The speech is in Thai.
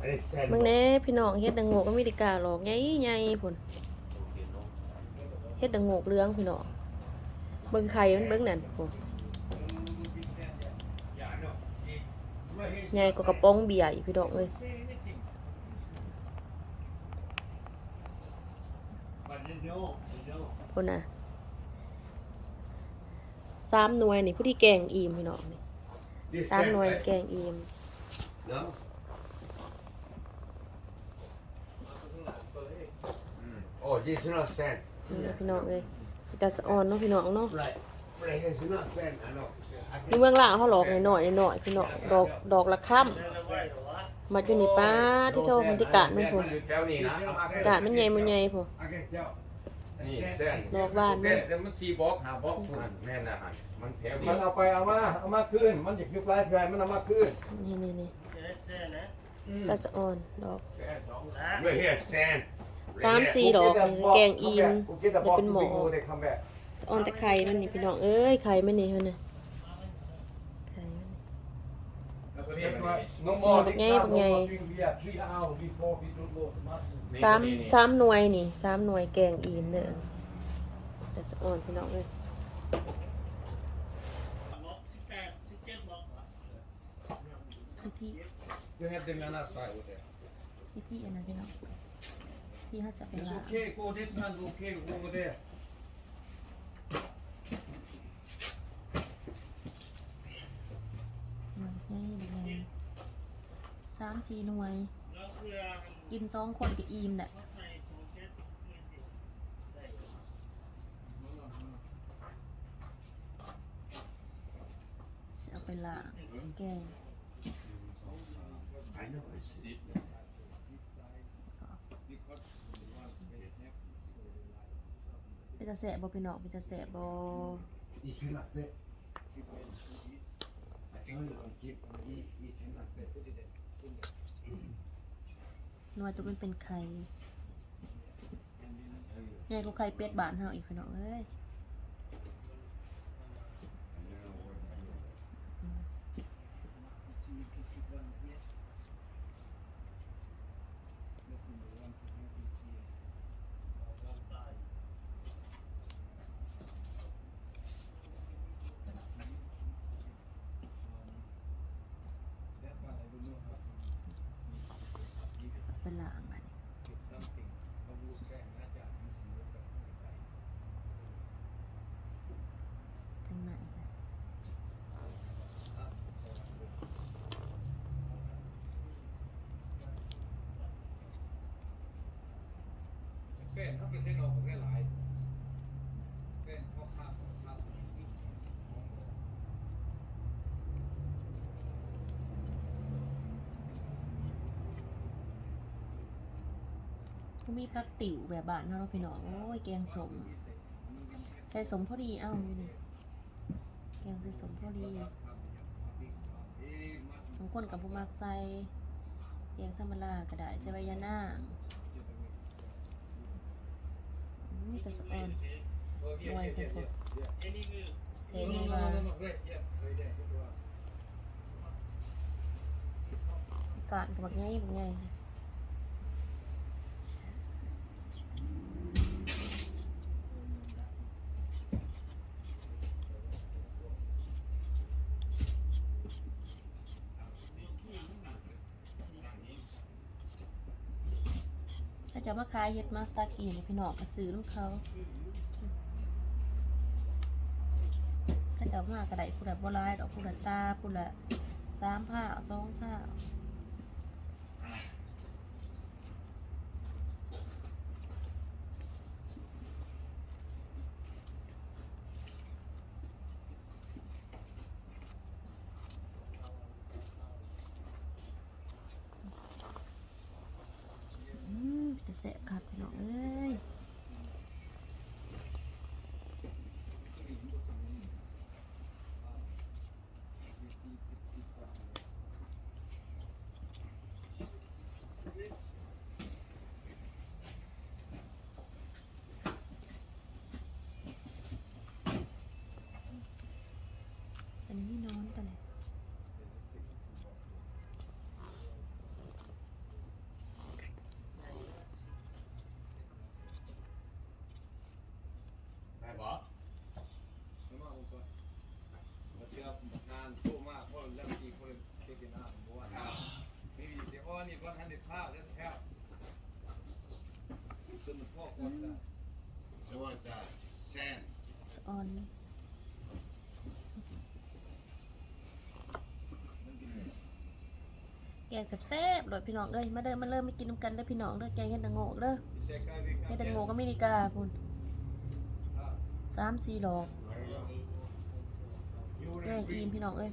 อันนี้แซนเบิ่งแหน่พี่น้องเฮ็ดดังโงกอเมริกาหลอกใหญ่ๆพุ่นเฮ็ดดังโงกเหลืองพี่น้องเบิ่งไข่มันเบิ่งนั่นพุ่นใหญ่กว่ากระป๋องเบียร์อีกพี่น้องเอ้ยพุ่นน่ะสามหน่วยนี่ผู้ที่แกงอิ่มพี่น้องนี่สามหน่วยแกงอิ่ม No? โอ้ this is not sand นี่แหละพี่น้องเอ้ยมีแต่สะออนเนาะพี่น้องเนาะ right right this is not sand I know นี่เมืองล่างเขาหลอกหน่อยๆหน่อยๆพี่น้องดอกดอกละค่ำมาอยู่ในป้าที่โทมันที่กาดมันพุ่นอยู่แถวนี้นะเอามากาดมันใหญ่มันใหญ่พุ่น I can tell นี่เส้นดอกบานมันเดี๋ยวมันสี่บล็อกหาบล็อกมันแม่นนะฮะมันแถวนี้มันเอาไปเอามาเอามาคืนมันอยากยุบลายเพื่อนมันเอามาคืนนี่นี่นี่แต่สะออนดอก right here sand สามสี่ดอกนี่แกงอิ่มกูคิดแต่จะบอกเป็นหมอกูได้คำแบบสะออนแต่ไข่มันนี่พี่น้องเอ้ยไข่มันนี่เพิ่นน่ะไข่มันนี่แล้วก็เรีเรียยกกว่าว่าน้องมอบักไงบักไงที่เอาดีโฟดีดูโลสมาร์ทสามสามหน่วยนี่สามหน่วยแกงอิ่มเด้อแต่สะออนพี่น้องเอ้ยที่ที่ You have them on that side with it. ที่ที่อันนั้นพี่น้อง ที่เขาจะเป็น It's ลา okay, go this one, okay, over there. มันให้มันไงสามสี่หน่วย กินสองคนก็อิ่มแหละจะเอาไปล้างแกง I know it's เป็นตาแสบบ่พี่น้องเป็นตาแสบบ่ you cannot fit I tell you don't keep you, you cannot fit หน่วยตัวมันเป็นไข่ใหญ่กว่าไข่เป็ดบานเฮาอีกพี่น้องเอ้ย เป็นลางมันทางไหนกันเป็นเขาไปเส้นออกก็หลายเป็นเขาฆ่าของฆ่าเขามีพักติ๋วแบบบ้านเฮาเนาะพี่น้อง โอ้ย แกงสม ใส่สมพอดี เอ้าอยู่นี่ แกงใส่สมพอดีบางคนกับผู้มักใส่แกงธรรมดาก็ได้ใส่ใบยะนาแต่สะออนหน่วยเพิ่นพวกเทนี่มาการกับบักไงบักไง ถ้าจะมาขายเฮ็ดมาสตาร์กีนี่พี่น้องมาซื้อลูกเขาถ้าจะเอามากระไดผู้ละบ่หลายดอกผู้ละตาผู้ละสามผ้าสองผ้าอืม จะแสบครับพี่น้องเอ้ยอันนี้นอนกันเลย เชื่อ งานโตมากเพราะเรื่องที่คนเก่งนะผมบอกว่านี่เดี๋ยวนี่ก็ทันเด็ดข้าวแล้วแท้จนพ่อคนละ It was uh, sand. สะออนแกงแซ่บๆโดดพี่น้องเอ้ยมาเด้อมาเริ่มไม่กินน้ำกันเด้อพี่น้องเด้อแกงเฮ็ดตังโงกเด้อเฮ็ดตังโงก็ไม่ดีกาพุ่นสามสี่ดอก แกงอีมพี่น้องเอ้ย